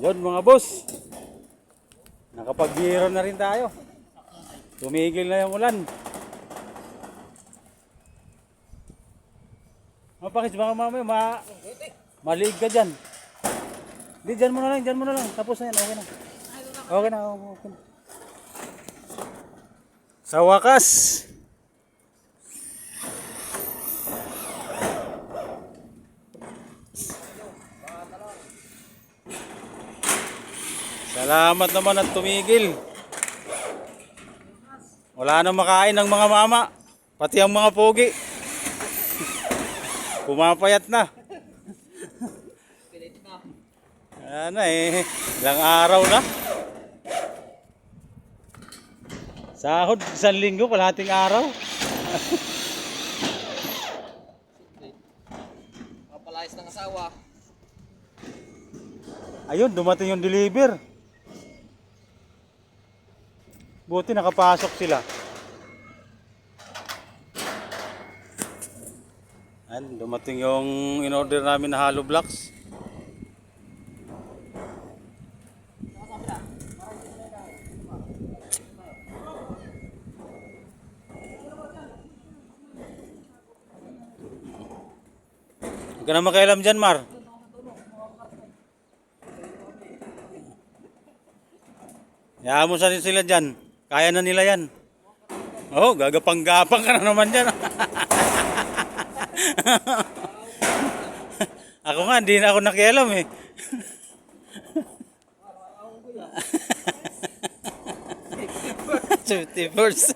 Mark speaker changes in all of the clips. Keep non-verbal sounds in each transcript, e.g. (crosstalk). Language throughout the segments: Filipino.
Speaker 1: Yun mga boss. Nakapag-biro na rin tayo. Tumigil na yung ulan. Mapakis baka mamaya ma maliig ka dyan. Hindi, dyan mo na lang, dyan mo na lang. Tapos na yan, okay na. Okay na, okay na. Sa wakas, Salamat naman at tumigil. Wala nang makain ng mga mama. Pati ang mga pogi. Pumapayat na. Na eh. Ilang araw na. Sahod, isang linggo, kalahating araw.
Speaker 2: Mapalayas ng asawa.
Speaker 1: Ayun, dumating yung deliver. Buti nakapasok sila. Ayan, dumating yung in-order namin na hollow blocks. Huwag ka na makialam dyan, Mar. Mo sa sila dyan. Kaya na nila yan. Oh, gagapang-gapang ka na naman dyan. (laughs) ako nga, hindi na ako nakialam eh. Fifty first.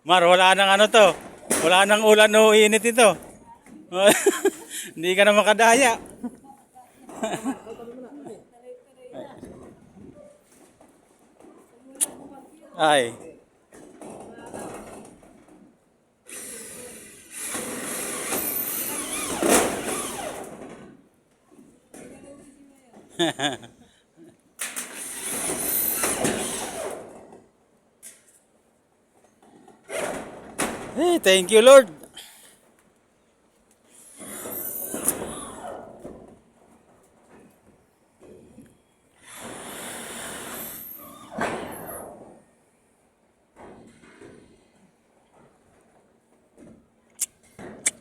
Speaker 1: Mar, wala nang ano to. Wala nang ulan o init ito. (laughs) Hindi ka na makadaya. (laughs) Ay. (laughs) hey, thank you Lord.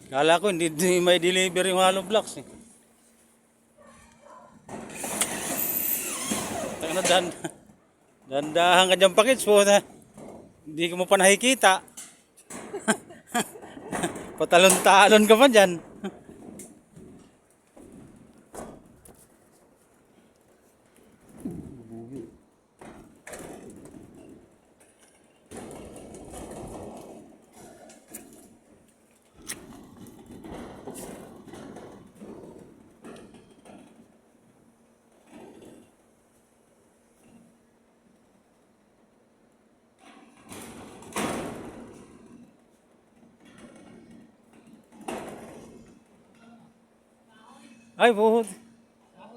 Speaker 1: Kala ko hindi, hindi may deliver yung hollow blocks eh. Taka na dan. Dandahan ka dyan pakits po na. Hindi ko mo pa nakikita. (laughs) Patalon-talon ka pa dyan. Ay, buhod.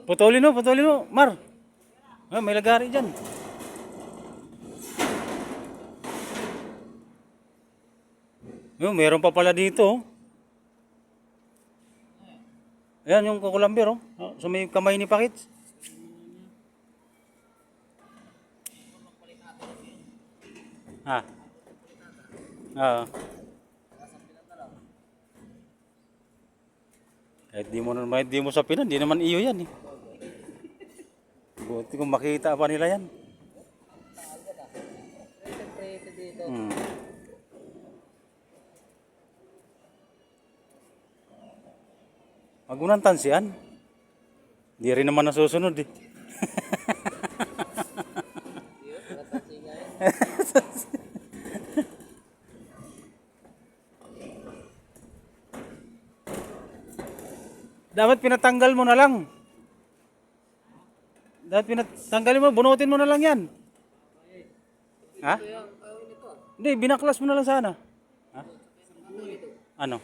Speaker 1: Putulin mo, putulin mo. Mar. Ah, may lagari dyan. Yung, meron pa pala dito. oh. Ayan yung kukulambir, oh. Ah, Sa may kamay ni Pakits. Ha? Ah. Kahit di mo naman, di mo sa pinan, di naman iyo yan eh. Buti kung makita pa nila yan. Hmm. Nang tansiyan. Di rin naman nasusunod eh. (laughs) Dapat pinatanggal mo na lang. Dapat pinatanggalin mo, bunutin mo na lang yan. Ha? Hindi, binaklas mo na lang sana. Ha? Ano?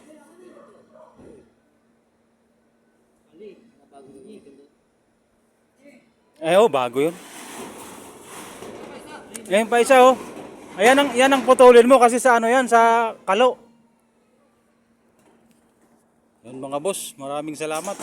Speaker 1: Eh, oh, bago yun. Yan pa isa, oh. Ayan ang, yan ang putulin mo kasi sa ano yan, sa kalo. Yun mga boss, maraming salamat.